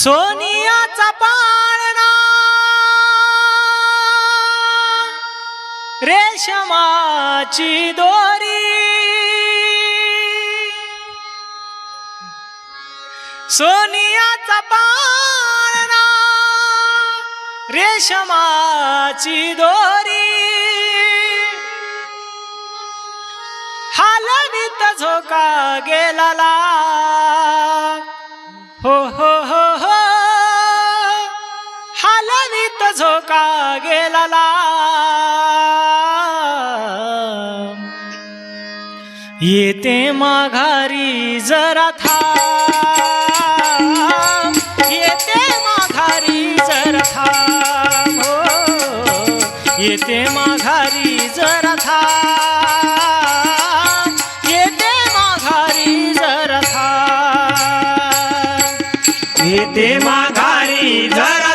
सोनिया चपाळ क्षमाची दोरी. सोनियाचा पाळणा रेशमाची दोरी. हालवित झोका गेलाला. हो हो हो हो. हालवित झोका गेलाला. येते माघारी जरा था येते माघारी जरा था हो. येते माघारी जरा था येते माघारी जरा था येते माघारी जरा